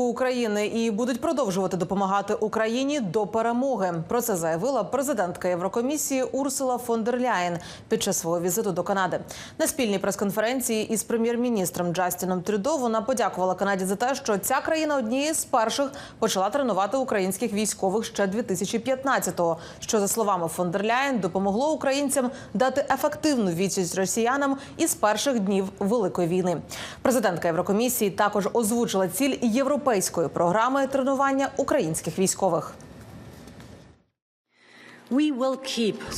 підтримку України і будуть продовжувати допомагати Україні до перемоги. Про це заявила президентка Єврокомісії Урсула фон дер Ляєн під час свого візиту до Канади. На спільній прес-конференції із прем'єр-міністром Джастіном Трюдо вона подякувала Канаді за те, що ця країна однією з перших почала тренувати українських військових ще 2015-го, що за словами фон дер Ляєн допомогло українцям дати ефективну відсіч росіянам із перших днів великої війни. Президентка Єврокомісії також озвучила ціль європейської програми тренування українських військових.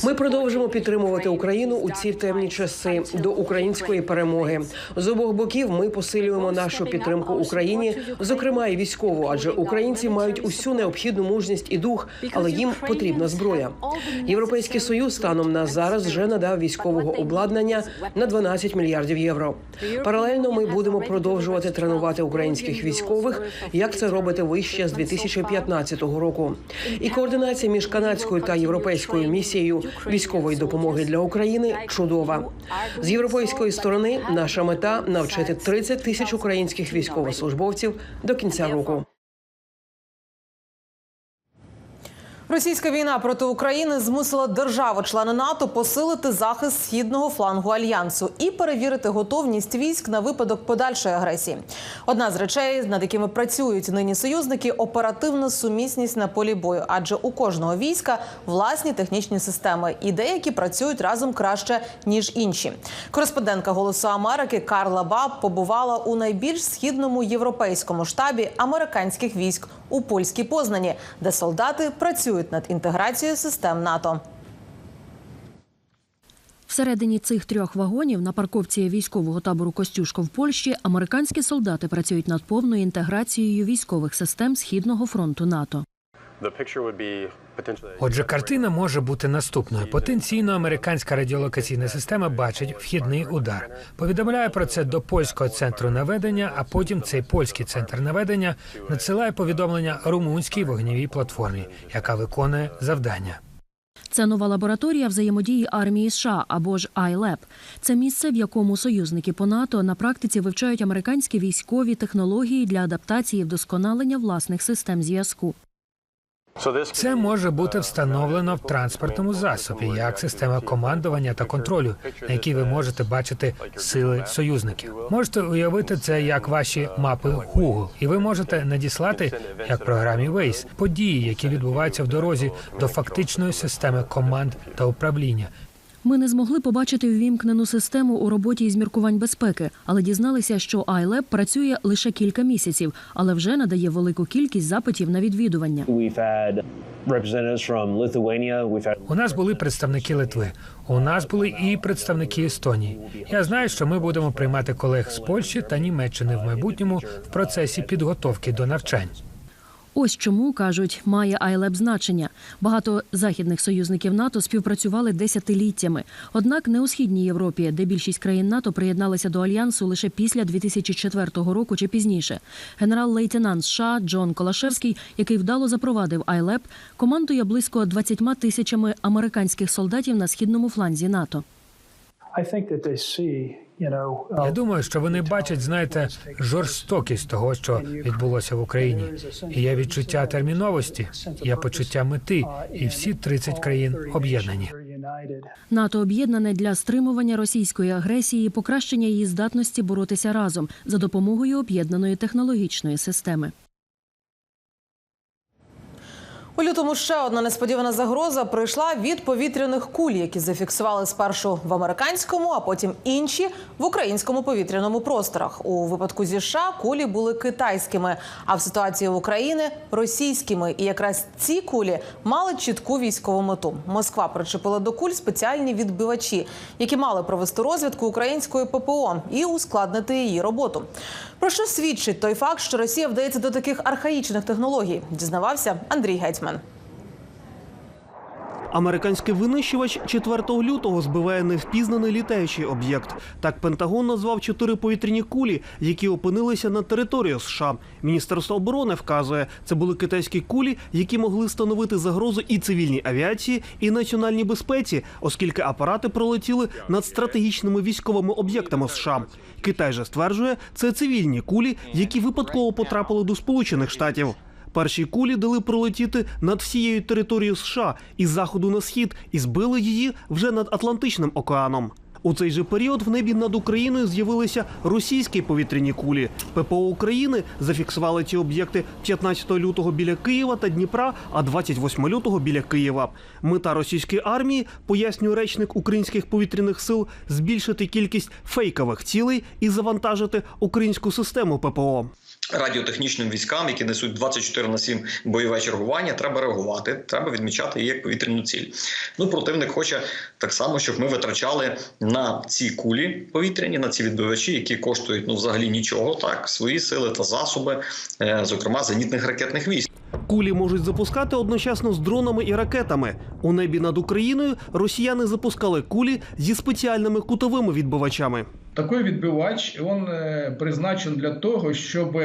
Ми продовжимо підтримувати Україну у ці темні часи до української перемоги. З обох боків ми посилюємо нашу підтримку Україні, зокрема і військову, адже українці мають усю необхідну мужність і дух, але їм потрібна зброя. Європейський союз станом на зараз вже надав військового обладнання на 12 мільярдів євро. Паралельно ми будемо продовжувати тренувати українських військових, як це робите ви ще з 2015 року. І координація між канадською та європейською місією військової допомоги для України чудова. З європейської сторони наша мета навчити 30 тисяч українських військовослужбовців до кінця року. Російська війна проти України змусила держави-члени НАТО посилити захист східного флангу альянсу і перевірити готовність військ на випадок подальшої агресії. Одна з речей, над якими працюють нині союзники, оперативна сумісність на полі бою, адже у кожного війська власні технічні системи, і деякі працюють разом краще ніж інші. Кореспондентка Голосу Америки Карла Баб побувала у найбільш східному європейському штабі американських військ у польській Познані, де солдати працюють над інтеграцією систем НАТО. Всередині цих трьох вагонів на парковці військового табору Костюшко в Польщі американські солдати працюють над повною інтеграцією військових систем східного фронту НАТО. Отже, картина може бути наступною. Потенційно американська радіолокаційна система бачить вхідний удар. Повідомляє про це до польського центру наведення, а потім цей польський центр наведення надсилає повідомлення румунській вогневій платформі, яка виконує завдання. Це нова лабораторія взаємодії армії США або ж ILAB. Це місце, в якому союзники по НАТО на практиці вивчають американські військові технології для адаптації і вдосконалення власних систем зв'язку. Це може бути встановлено в транспортному засобі як система командування та контролю, на якій ви можете бачити сили союзників. Можете уявити це як ваші мапи Google, і ви можете надіслати як програмі Waze події, які відбуваються в дорозі до фактичної системи команд та управління. Ми не змогли побачити ввімкнену систему у роботі із міркувань безпеки, але дізналися, що ILAB працює лише кілька місяців, але вже надає велику кількість запитів на відвідування. У нас були представники Литви, у нас були і представники Естонії. Я знаю, що ми будемо приймати колег з Польщі та Німеччини в майбутньому в процесі підготовки до навчань. Ось чому кажуть, має ILAB значення. Багато західних союзників НАТО співпрацювали десятиліттями. Однак не у східній Європі, де більшість країн НАТО приєдналися до альянсу лише після 2004 року чи пізніше. Генерал-лейтенант США Джон Колашевський, який вдало запровадив ILAB, командує близько 20 тисячами американських солдатів на східному фланзі НАТО. I think that they see, Я uh, думаю, що вони бачать, знаєте, жорстокість того, що відбулося в Україні. І є відчуття терміновості, є почуття мети, і всі 30 країн об'єднані. НАТО об'єднане для стримування російської агресії і покращення її здатності боротися разом за допомогою об'єднаної технологічної системи. У лютому ще одна несподівана загроза прийшла від повітряних куль, які зафіксували спершу в американському, а потім інші в українському повітряному просторах. У випадку зі США кулі були китайськими, а в ситуації в Україні російськими. І якраз ці кулі мали чітку військову мету. Москва причепила до куль спеціальні відбивачі, які мали провести розвідку української ППО і ускладнити її роботу. Про що свідчить той факт, що Росія вдається до таких архаїчних технологій? Дізнавався Андрій Гетьман. Американський винищувач 4 лютого збиває невпізнаний літаючий об'єкт. Так Пентагон назвав чотири повітряні кулі, які опинилися на території США. Міністерство оборони вказує, це були китайські кулі, які могли становити загрозу і цивільній авіації, і національній безпеці, оскільки апарати пролетіли над стратегічними військовими об'єктами США. Китай же стверджує, це цивільні кулі, які випадково потрапили до Сполучених Штатів. Перші кулі дали пролетіти над всією територією США із заходу на схід і збили її вже над Атлантичним океаном. У цей же період в небі над Україною з'явилися російські повітряні кулі. ППО України зафіксували ці об'єкти 15 лютого біля Києва та Дніпра, а 28 лютого біля Києва. Мета російської армії, пояснює речник українських повітряних сил, збільшити кількість фейкових цілей і завантажити українську систему ППО. Радіотехнічним військам, які несуть 24 на 7 бойове чергування, треба реагувати. Треба відмічати її як повітряну ціль. Ну противник хоче так само, щоб ми витрачали на ці кулі повітряні, на ці відбивачі, які коштують ну взагалі нічого, так свої сили та засоби, е, зокрема зенітних ракетних військ. Кулі можуть запускати одночасно з дронами і ракетами. У небі над Україною росіяни запускали кулі зі спеціальними кутовими відбивачами. Такий відбивач він призначен призначений для того, щоб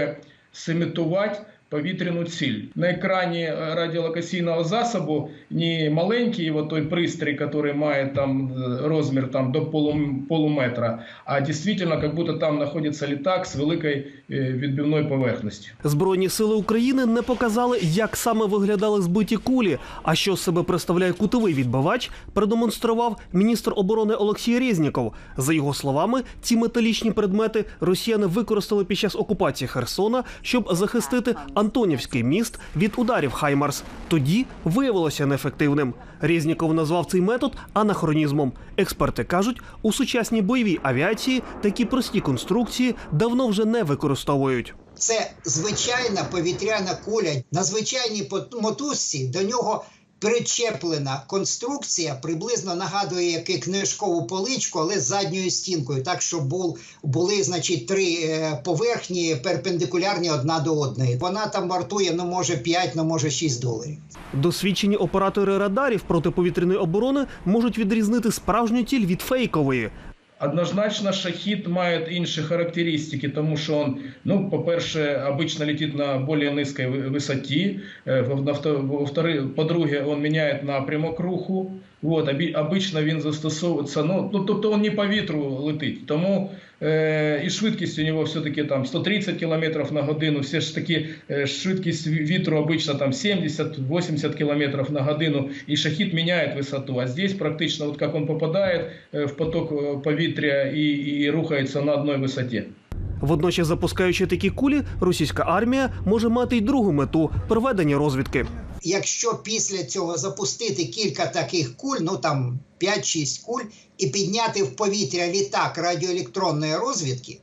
симітувати повітряну ціль. На екрані е, радіолокаційного засобу не маленький от той пристрій, який має там е, розмір там, до полу, полуметра, а дійсно, як будто там знаходиться літак з великою е, відбивною поверхністю. Збройні сили України не показали, як саме виглядали збиті кулі. А що себе представляє кутовий відбивач, продемонстрував міністр оборони Олексій Резніков. За його словами, ці металічні предмети росіяни використали під час окупації Херсона, щоб захистити Антонівський міст від ударів Хаймарс. Тоді виявилося неефективним. Резніков назвав цей метод анахронізмом. Експерти кажуть, у сучасній бойовій авіації такі прості конструкції давно вже не використовують. Це звичайна повітряна куля. На звичайній мотузці до нього причеплена конструкція, приблизно нагадує як книжкову поличку, але з задньою стінкою, так що був, були значить, три е, поверхні перпендикулярні одна до одної. Вона там вартує, ну може 5, ну може 6 доларів. Досвідчені оператори радарів протиповітряної оборони можуть відрізнити справжню тіль від фейкової. Однозначно, шахід має інші характеристики, тому що він, ну, по-перше, обычно летить на більш низькій висоті. Е, по-друге, він міняє напрямок руху. Обі- обично він застосовується, ну, ну, тобто він не по вітру летить. Тому е, і швидкість у нього все-таки там 130 км на годину. Все ж таки е, швидкість вітру обично там 70-80 км на годину. І шахід міняє висоту. А здесь практично, вот как он попадает е, в поток е, повітря і, і рухається на одній висоті. Водночас, запускаючи такі кулі, російська армія може мати й другу мету проведення розвідки. Якщо після цього запустити кілька таких куль, ну там 5-6 куль, і підняти в повітря літак радіоелектронної розвідки,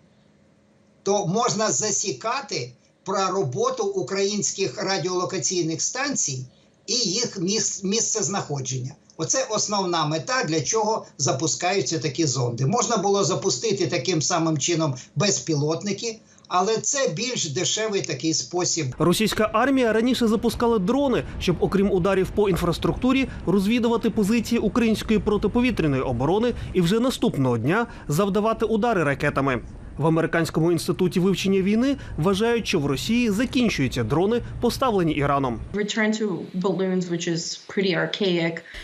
то можна засікати про роботу українських радіолокаційних станцій і їх міс- місце знаходження. Оце основна мета, для чого запускаються такі зонди. Можна було запустити таким самим чином безпілотники, але це більш дешевий такий спосіб Російська армія раніше запускала дрони, щоб, окрім ударів по інфраструктурі, розвідувати позиції української протиповітряної оборони і вже наступного дня завдавати удари ракетами. В американському інституті вивчення війни вважають, що в Росії закінчуються дрони, поставлені Іраном.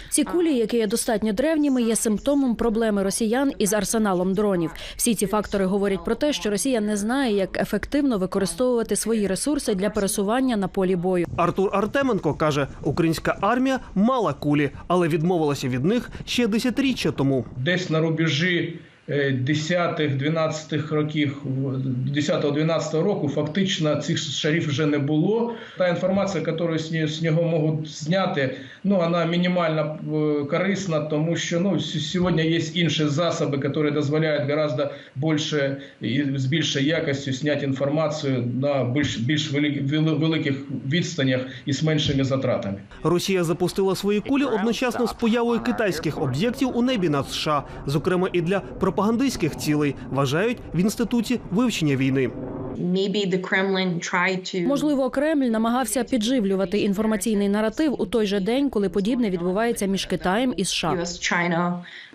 Ці кулі, які є достатньо древніми, є симптомом проблеми росіян із арсеналом дронів. Всі ці фактори говорять про те, що Росія не знає, як ефективно використовувати свої ресурси для пересування на полі бою. Артур Артеменко каже, українська армія мала кулі, але відмовилася від них ще десятиріччя тому. Десь на рубежі 10-12 років 10-12 року фактично цих шарів вже не було. Та інформація, яку з нього- можуть зняти, ну вона мінімально е, корисна, тому що ну сьогодні є інші засоби, які дозволяють гораздо більше і з більшою якістю зняти інформацію на більш більш велик- великих відстанях і з меншими затратами. Росія запустила свої кулі одночасно з появою китайських об'єктів у небі над США, зокрема і для пропагандистських цілей, вважають в інституті вивчення війни. Можливо, Кремль намагався підживлювати інформаційний наратив у той же день, коли подібне відбувається між Китаєм і США.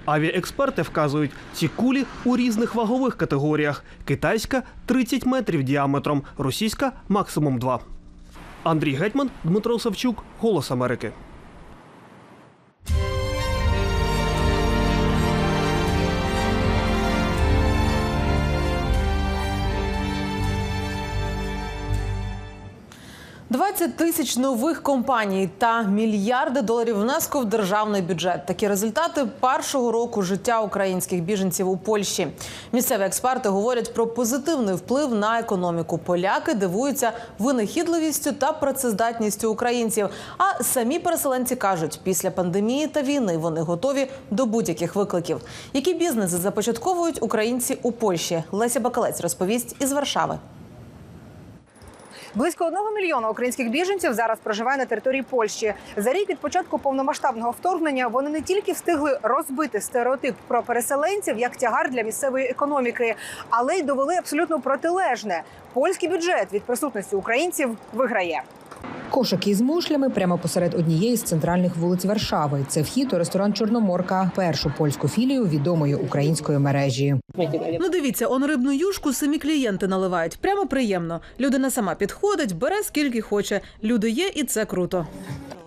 Авіаексперти вказують, ці кулі у різних вагових категоріях: китайська 30 метрів діаметром, російська максимум 2. Андрій Гетьман, Дмитро Савчук, Голос Америки. – 20 тисяч нових компаній та мільярди доларів внеску в державний бюджет. Такі результати першого року життя українських біженців у Польщі. Місцеві експерти говорять про позитивний вплив на економіку. Поляки дивуються винахідливістю та працездатністю українців. А самі переселенці кажуть, після пандемії та війни вони готові до будь-яких викликів. Які бізнеси започатковують українці у Польщі? Леся Бакалець розповість із Варшави. Близько одного мільйона українських біженців зараз проживає на території Польщі. За рік від початку повномасштабного вторгнення вони не тільки встигли розбити стереотип про переселенців як тягар для місцевої економіки, але й довели абсолютно протилежне. Польський бюджет від присутності українців виграє. Кошики із мушлями прямо посеред однієї з центральних вулиць Варшави. Це вхід у ресторан Чорноморка, першу польську філію відомої української мережі. Ну дивіться, он рибну юшку самі клієнти наливають. Прямо приємно. Людина сама підходить, бере скільки хоче. Люди є, і це круто.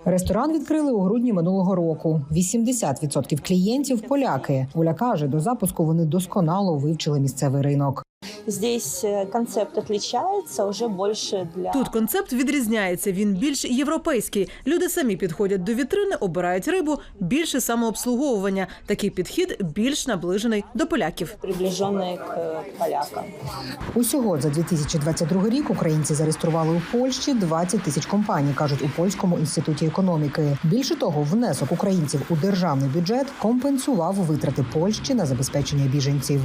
Ресторан відкрили у грудні минулого року. 80% клієнтів поляки. Оля каже, до запуску вони досконало вивчили місцевий ринок. Здесь э, концепт отличается уже больше для... Тут концепт відрізняється. Він більш європейський. Люди самі підходять до вітрини, обирають рибу, більше самообслуговування. Такий підхід більш наближений до поляків. приближенные к э, полякам. Усього за 2022 рік українці зареєстрували у Польщі 20 тисяч компаній, кажуть у польському інституті економіки. Більше того, внесок українців у державний бюджет компенсував витрати Польщі на забезпечення біженців.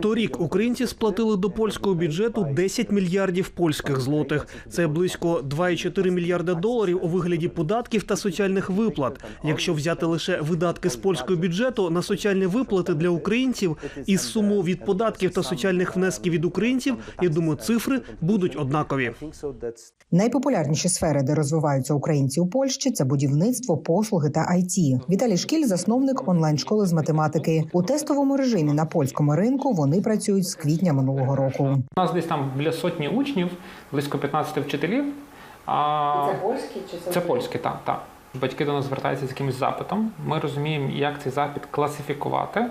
Торік українці сплатили до польського бюджету 10 мільярдів польських злотих. Це близько 2,4 мільярда доларів у вигляді податків та соціальних виплат. Якщо взяти лише видатки з польського бюджету на соціальні виплати для українців із суму від податків та соціальних внесків від українців, я думаю, цифри будуть однакові. Найпопулярніші сфери, де розвиваються українці у Польщі, це будівництво, послуги та IT. Віталій Шкіль, засновник онлайн-школи з математики. У тестовому режимі на польському ринку вони працюють з квітня минулого року. У нас десь там біля сотні учнів, близько 15 вчителів. А... Це польські чи це Це польські, так, так. Батьки до нас звертаються з якимось запитом. Ми розуміємо, як цей запит класифікувати.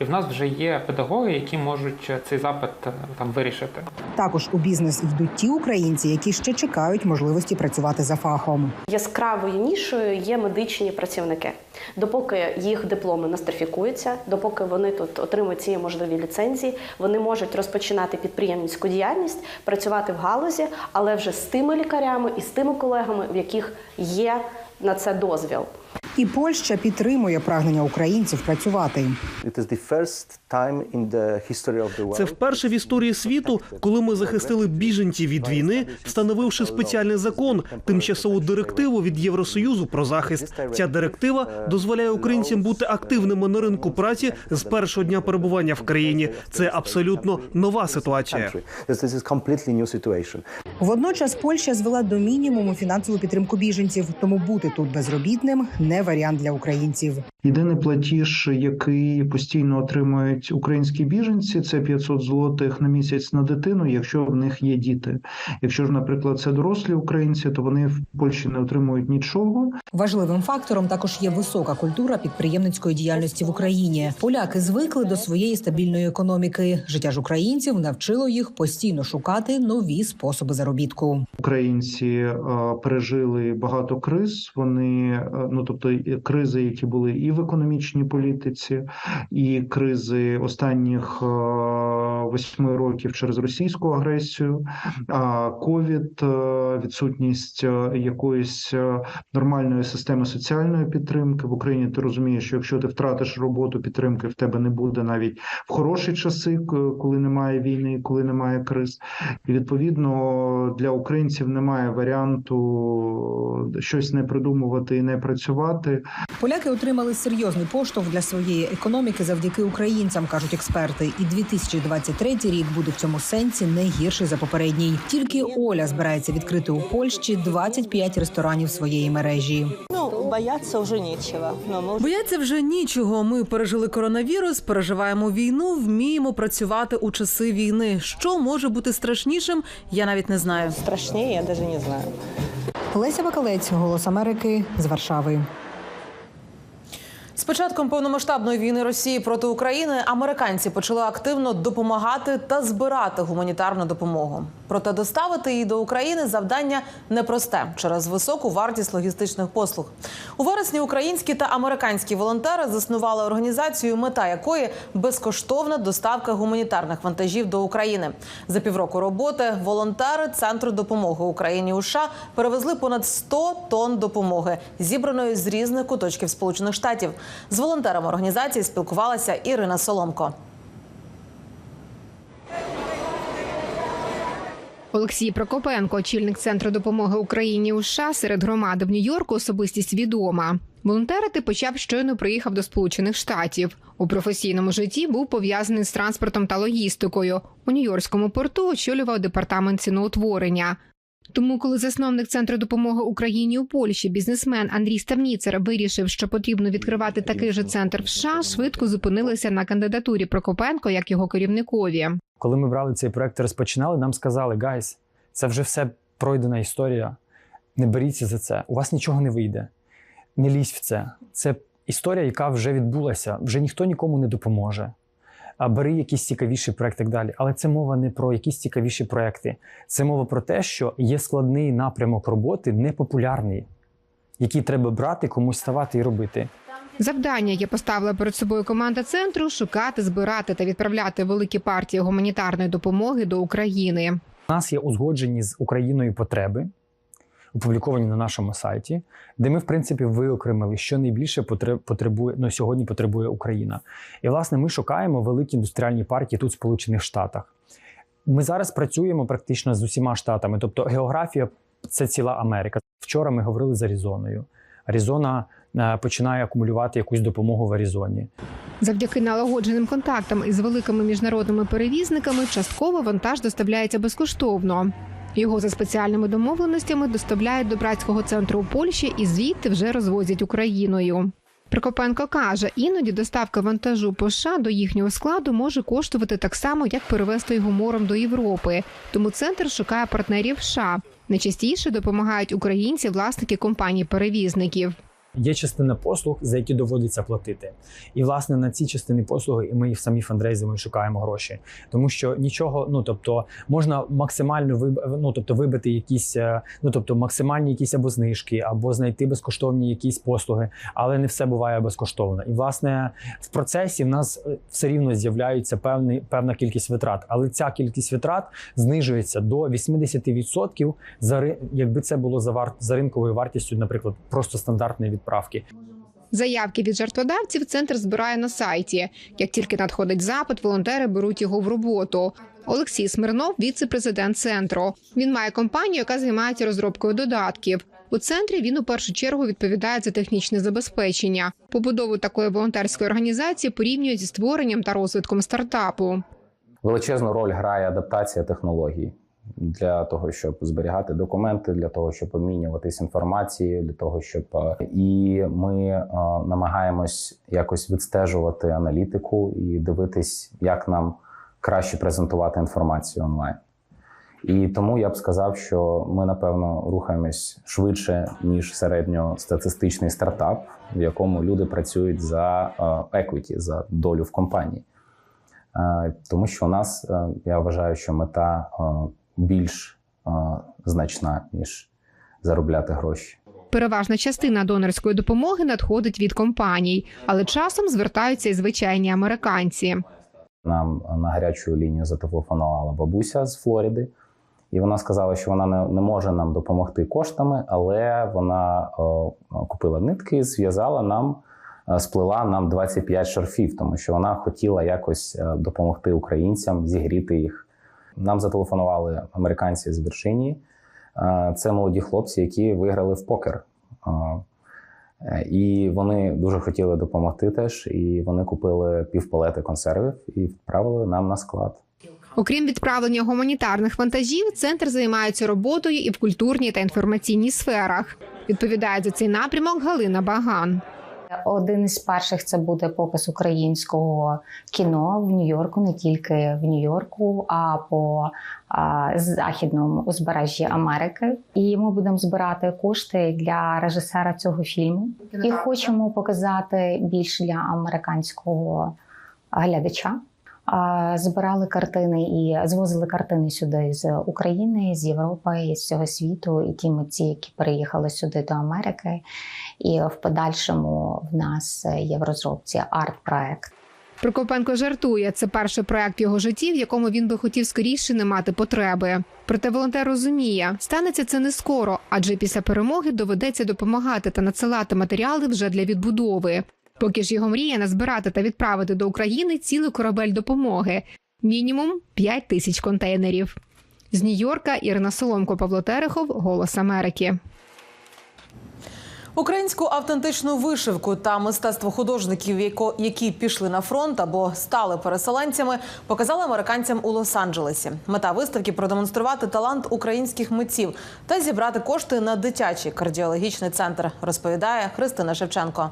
І в нас вже є педагоги, які можуть цей запит е, там вирішити. Також у бізнес йдуть ті українці, які ще чекають можливості працювати за фахом. Яскравою нішою є медичні працівники. Допоки їх дипломи нострифікуються, допоки вони тут отримують ці можливі ліцензії, вони можуть розпочинати підприємницьку діяльність, працювати в галузі, але вже з тими лікарями і з тими колегами, в яких є на це дозвіл. І Польща підтримує прагнення українців працювати. Це вперше в історії світу, коли ми захистили біженців від війни, встановивши спеціальний закон, тимчасову директиву від Євросоюзу про захист. Ця директива дозволяє українцям бути активними на ринку праці з першого дня перебування в країні. Це абсолютно нова ситуація. Водночас Польща звела до мінімуму фінансову підтримку біженців, тому бути тут безробітним не варіант для українців. Єдиний платіж, який постійно отримують українські біженці, це 500 злотих на місяць на дитину, якщо в них є діти. Якщо ж, наприклад, це дорослі українці, то вони в Польщі не отримують нічого. Важливим фактором також є висока культура підприємницької діяльності в Україні. Поляки звикли до своєї стабільної економіки. Життя ж українців навчило їх постійно шукати нові способи заробітку. Українці е, пережили багато криз. Вони е, ну тобто кризи, які були і в економічній політиці, і кризи останніх е, восьми років через російську агресію, а ковід, е, відсутність е, якоїсь нормальної системи соціальної підтримки в Україні. Ти розумієш, що якщо ти втратиш роботу, підтримки в тебе не буде навіть в хороші часи, коли немає війни, коли немає криз. І відповідно для українців немає варіанту щось не придумувати і не працювати. Поляки отримали серйозний поштовх для своєї економіки завдяки українцям, кажуть експерти. І 2023 рік буде в цьому сенсі не гірший за попередній. Тільки Оля збирається відкрити у Польщі 25 ресторанів своєї мережі. Ну, бояться уже нечего. Но мы Бояться вже нічого. Ми пережили коронавірус, переживаємо війну, вміємо працювати у часи війни. Що може бути страшнішим, я навіть не знаю. страшнее, я даже не знаю. Леся Бакалець, Голос Америки з Варшави. З початком повномасштабної війни Росії проти України американці почали активно допомагати та збирати гуманітарну допомогу. Проте доставити її до України завдання непросте через високу вартість логістичних послуг. У вересні українські та американські волонтери заснували організацію, мета якої безкоштовна доставка гуманітарних вантажів до України. За півроку роботи волонтери Центру допомоги Україні у США перевезли понад 100 тонн допомоги, зібраної з різних куточків Сполучених Штатів. З волонтерами організації спілкувалася Ірина Соломко. Олексій Прокопенко, очільник центру допомоги Україні у США, серед громади в Нью-Йорку особистість відома. Волонтерити почав щойно приїхав до Сполучених Штатів. У професійному житті був пов'язаний з транспортом та логістикою. У Нью-Йоркському порту очолював департамент ціноутворення. Тому, коли засновник центру допомоги Україні у Польщі, бізнесмен Андрій Ставніцер вирішив, що потрібно відкривати такий же центр в США, швидко зупинилися на кандидатурі Прокопенко як його керівникові. Коли ми брали цей проект розпочинали, нам сказали: гайс, це вже все пройдена історія. Не беріться за це. У вас нічого не вийде. Не лізь в це. Це історія, яка вже відбулася. Вже ніхто нікому не допоможе. А бери якийсь цікавіший проект і так далі. Але це мова не про якісь цікавіші проекти. Це мова про те, що є складний напрямок роботи, непопулярний, який треба брати, комусь ставати і робити. Завдання, яке поставила перед собою команда центру, шукати, збирати та відправляти великі партії гуманітарної допомоги до України. У нас є узгоджені з Україною потреби, опубліковані на нашому сайті, де ми, в принципі, виокремили, що найбільше потреб- потребує ну, сьогодні потребує Україна. І власне ми шукаємо великі індустріальні партії тут, в Сполучених Штатах. Ми зараз працюємо практично з усіма штатами, тобто географія це ціла Америка. Вчора ми говорили з Аризоною. Аризона е, починає акумулювати якусь допомогу в Аризоні. Завдяки налагодженим контактам із великими міжнародними перевізниками частково вантаж доставляється безкоштовно. Його за спеціальними домовленостями доставляють до братського центру у Польщі і звідти вже розвозять Україною. Прикопенко каже, іноді доставка вантажу по США до їхнього складу може коштувати так само, як перевезти його морем до Європи. Тому центр шукає партнерів США. Найчастіше допомагають українці, власники компаній-перевізників. Є частина послуг, за які доводиться платити. І власне на ці частини послуги і ми самі фандрейзимо шукаємо гроші, тому що нічого, ну тобто, можна максимально виб... ну, тобто, вибити якісь, е, ну тобто максимальні якісь або знижки, або знайти безкоштовні якісь послуги, але не все буває безкоштовно. І власне в процесі в нас е, все рівно з'являється певний певна кількість витрат, але ця кількість витрат знижується до 80% за якби це було за вар... за ринковою вартістю, наприклад, просто стандартної відправки. Заявки від жертводавців центр збирає на сайті. Як тільки надходить запит, волонтери беруть його в роботу. Олексій Смирнов, віце-президент центру. Він має компанію, яка займається розробкою додатків. У центрі він у першу чергу відповідає за технічне забезпечення. Побудову такої волонтерської організації порівнюють зі створенням та розвитком стартапу. Величезну роль грає адаптація технологій для того, щоб зберігати документи, для того, щоб обмінюватись інформацією, для того, щоб е, і ми е, намагаємось якось відстежувати аналітику і дивитись, як нам краще презентувати інформацію онлайн. І тому я б сказав, що ми напевно рухаємось швидше ніж середньостатистичний стартап, в якому люди працюють за еквіті, за долю в компанії. Е, Тому що у нас я вважаю, що мета більш значна ніж заробляти гроші. Переважна частина донорської допомоги надходить від компаній, але часом звертаються і звичайні американці. Нам на гарячу лінію зателефонувала бабуся з Флориди, і вона сказала, що вона не, не може нам допомогти коштами, але вона е, купила нитки, зв'язала нам, е, сплела нам 25 шарфів, тому що вона хотіла якось е, допомогти українцям зігріти їх. Нам зателефонували американці з Вірджинії. Е, Це молоді хлопці, які виграли в покер. Е, І вони дуже хотіли допомогти теж. І вони купили півпалети консервів і відправили нам на склад. Окрім відправлення гуманітарних вантажів, центр займається роботою і в культурній та інформаційній сферах. Відповідає за цей напрямок Галина Баган. Один із перших це буде показ українського кіно в Нью-Йорку, не тільки в Нью-Йорку, а по а, західному узбережжі Америки. І ми будемо збирати кошти для режисера цього фільму. І хочемо показати більше для американського глядача. Збирали картини і звозили картини сюди з України, з Європи, з всього світу, і ті митці, які переїхали сюди до Америки. І в подальшому в нас є в розробці арт-проект. Прокопенко жартує, це перший проект його житті, в якому він би хотів скоріше не мати потреби. Проте волонтер розуміє, станеться це не скоро, адже після перемоги доведеться допомагати та надсилати матеріали вже для відбудови. Поки ж його мріє назбирати та відправити до України цілий корабель допомоги мінімум 5 тисяч контейнерів. З Нью-Йорка Ірина Соломко, Павло Терехов, Голос Америки. Українську автентичну вишивку та мистецтво художників, які пішли на фронт або стали переселенцями, показали американцям у Лос-Анджелесі. Мета виставки продемонструвати талант українських митців та зібрати кошти на дитячий кардіологічний центр, розповідає Христина Шевченко.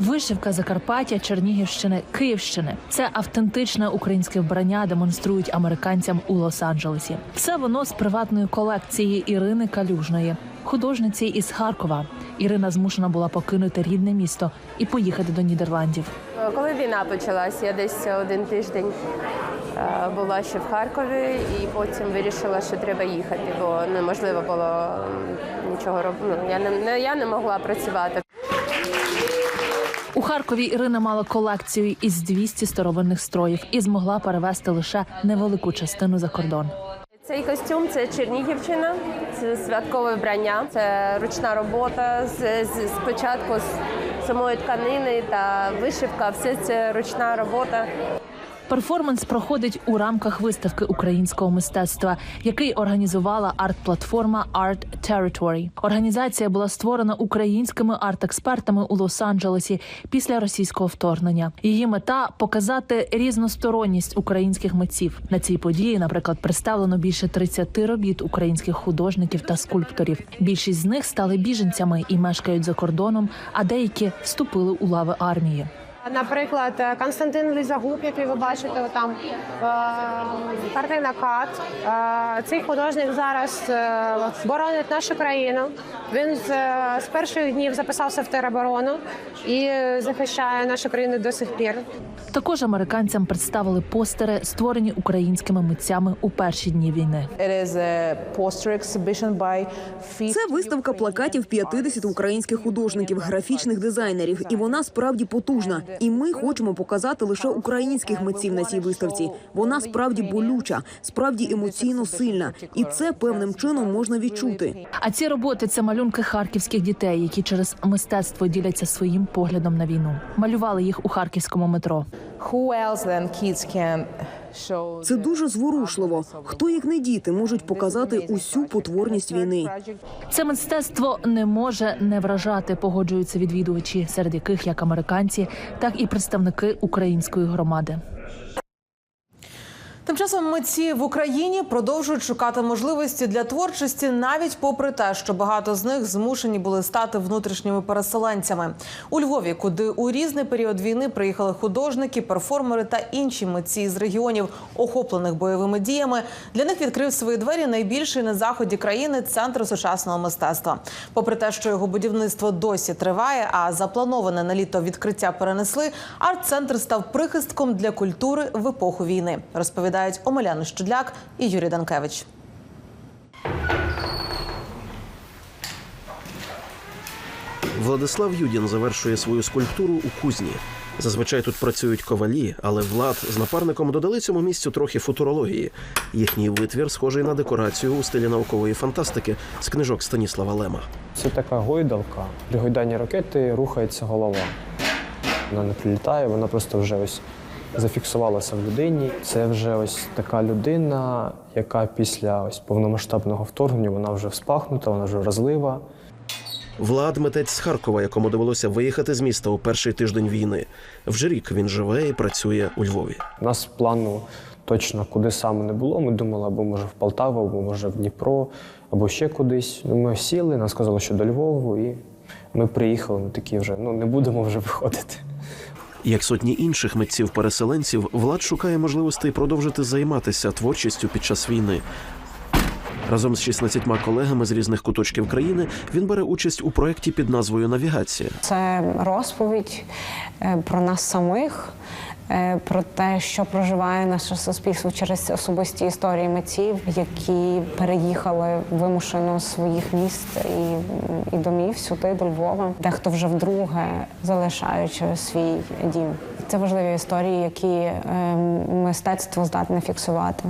Вишивка Закарпаття, Чернігівщини, Київщини це автентичне українське вбрання демонструють американцям у Лос-Анджелесі. Все воно з приватної колекції Ірини Калюжної, художниці із Харкова. Ірина змушена була покинути рідне місто і поїхати до Нідерландів. Коли війна почалась, я десь один тиждень була ще в Харкові, і потім вирішила, що треба їхати, бо неможливо було нічого робити. Ну, я не, не я не могла працювати. У Харкові Ірина мала колекцію із 200 старовинних строїв і змогла перевезти лише невелику частину за кордон. Цей костюм це Чернігівщина, це святкове вбрання, це ручна робота з, з спочатку з самої тканини та вишивка. Все це ручна робота. Перформанс проходить у рамках виставки українського мистецтва, який організувала арт-платформа Art Territory. Організація була створена українськими арт-експертами у Лос-Анджелесі після російського вторгнення. Її мета показати різносторонність українських митців. На цій події, наприклад, представлено більше 30 робіт українських художників та скульпторів. Більшість з них стали біженцями і мешкають за кордоном, а деякі вступили у лави армії. Наприклад, Константин Лізагуб, який ви бачите, там е, картина Кат. Е, Цей художник зараз е, боронить нашу країну. Він з, е, з перших днів записався в тероборону і захищає нашу країну до сих пір. Також американцям представили постери, створені українськими митцями у перші дні війни. Це виставка плакатів 50 українських художників, графічних дизайнерів, і вона справді потужна. І ми хочемо показати лише українських митців на цій виставці. Вона справді болюча, справді емоційно сильна, і це певним чином можна відчути. А ці роботи це малюнки харківських дітей, які через мистецтво діляться своїм поглядом на війну. Малювали їх у харківському метро. Це дуже зворушливо. Хто як не діти можуть показати усю потворність війни. Це мистецтво не може не вражати, погоджуються відвідувачі, серед яких як американці, так і представники української громади. Тим часом митці в Україні продовжують шукати можливості для творчості, навіть попри те, що багато з них змушені були стати внутрішніми переселенцями. У Львові, куди у різний період війни приїхали художники, перформери та інші митці з регіонів, охоплених бойовими діями, для них відкрив свої двері найбільший на заході країни центр сучасного мистецтва. Попри те, що його будівництво досі триває, а заплановане на літо відкриття перенесли, арт-центр став прихистком для культури в епоху війни. Розповідають Омеляна Щудляк і Юрій Данкевич. Владислав Юдін завершує свою скульптуру у кузні. Зазвичай тут працюють ковалі, але Влад з напарником додали цьому місцю трохи футурології. Їхній витвір схожий на декорацію у стилі наукової фантастики з книжок Станіслава Лема. Це така гойдалка. При гойданні ракети рухається голова. Вона не прилітає, вона просто вже ось зафіксувалося в людині. Це вже ось така людина, яка після ось повномасштабного вторгнення вона вже вспахнута, вона вже вразлива. Влад митець з Харкова, якому довелося виїхати з міста у перший тиждень війни. Вже рік він живе і працює у Львові. У нас плану точно куди саме не було. Ми думали, або може в Полтаву, або може в Дніпро, або ще кудись. Ну, Ми сіли, нам сказали, що до Львову, і ми приїхали. Ми такі вже ну не будемо вже виходити. Як сотні інших митців-переселенців, Влад шукає можливостей продовжити займатися творчістю під час війни. Разом з 16 колегами з різних куточків країни він бере участь у проєкті під назвою Навігація. Це розповідь е, про нас самих, про те, що проживає наше суспільство через особисті історії митців, які переїхали вимушено з своїх міст і, і домів сюди, до Львова. Дехто вже вдруге залишаючи свій дім. Це важливі історії, які е, мистецтво здатне фіксувати.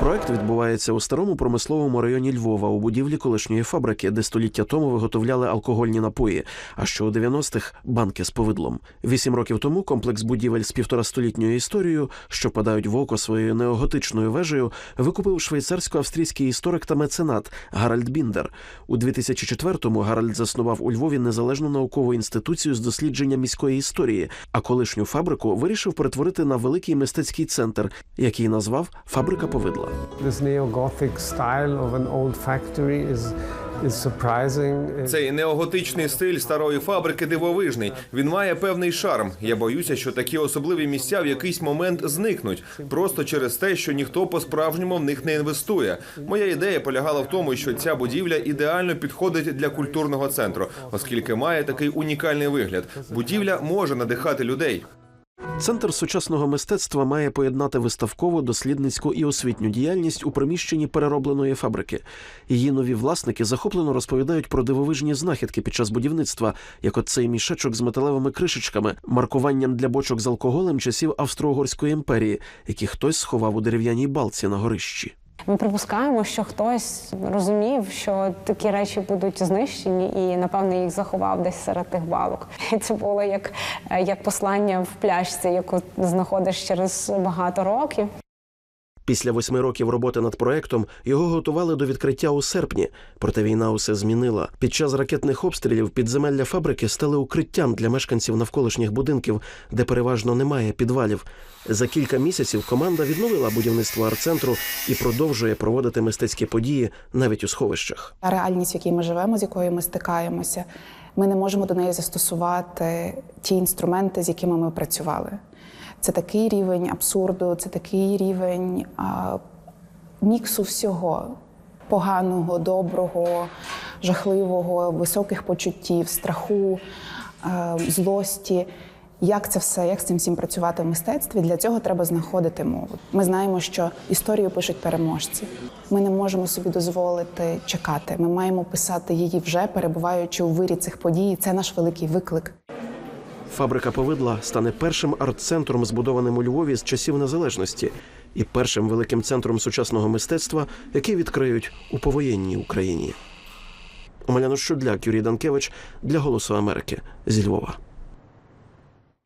Проект відбувається у старому промисловому районі Львова у будівлі колишньої фабрики, де століття тому виготовляли алкогольні напої. А що у 90-х – банки з повидлом. Вісім років тому комплекс будівель з півторастолітньою історією, що падають в око своєю неоготичною вежею, викупив швейцарсько-австрійський історик та меценат Гаральд Біндер. У 2004-му Гаральд заснував у Львові незалежну наукову інституцію з дослідження міської історії, а колишню фабрику вирішив перетворити на великий мистецький центр, який назвав Фабрика повидла. Цей неоготичний стиль старої фабрики дивовижний. Він має певний шарм. Я боюся, що такі особливі місця в якийсь момент зникнуть просто через те, що ніхто по-справжньому в них не інвестує. Моя ідея полягала в тому, що ця будівля ідеально підходить для культурного центру, оскільки має такий унікальний вигляд. Будівля може надихати людей. Центр сучасного мистецтва має поєднати виставкову, дослідницьку і освітню діяльність у приміщенні переробленої фабрики. Її нові власники захоплено розповідають про дивовижні знахідки під час будівництва, як от цей мішечок з металевими кришечками, маркуванням для бочок з алкоголем часів Австро-Угорської імперії, які хтось сховав у дерев'яній балці на горищі. Ми припускаємо, що хтось розумів, що такі речі будуть знищені, і напевно їх заховав десь серед тих балок. І це було як, як послання в пляшці, яку знаходиш через багато років. Після восьми років роботи над проектом його готували до відкриття у серпні, проте війна усе змінила. Під час ракетних обстрілів підземелля фабрики стали укриттям для мешканців навколишніх будинків, де переважно немає підвалів. За кілька місяців команда відновила будівництво арт-центру і продовжує проводити мистецькі події навіть у сховищах. Реальність, в якій ми живемо, з якою ми стикаємося, ми не можемо до неї застосувати ті інструменти, з якими ми працювали. Це такий рівень абсурду, це такий рівень а, міксу всього поганого, доброго, жахливого, високих почуттів, страху, а, злості. Як це все, як з цим всім працювати в мистецтві? Для цього треба знаходити мову. Ми знаємо, що історію пишуть переможці. Ми не можемо собі дозволити чекати. Ми маємо писати її вже перебуваючи у вирі цих подій. Це наш великий виклик. Фабрика повидла стане першим арт-центром, збудованим у Львові з часів незалежності, і першим великим центром сучасного мистецтва, який відкриють у повоєнній Україні. Омеляно Щудляк, Юрій Данкевич для Голосу Америки зі Львова.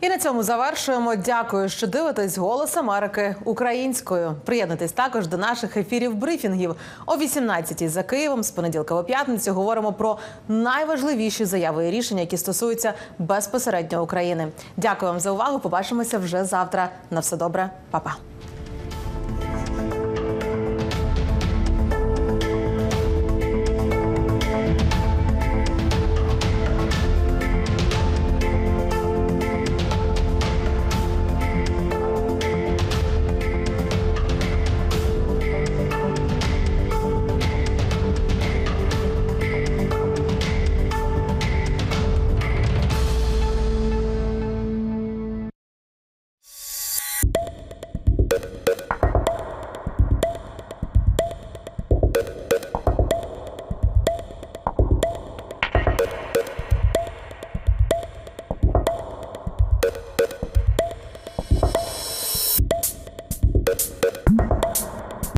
І на цьому завершуємо. Дякую, що дивитесь Голос Америки українською. Приєднуйтесь також до наших ефірів брифінгів о 18-й за Києвом. З понеділка по п'ятницю говоримо про найважливіші заяви і рішення, які стосуються безпосередньо України. Дякую вам за увагу. Побачимося вже завтра. На все добре, Па-па.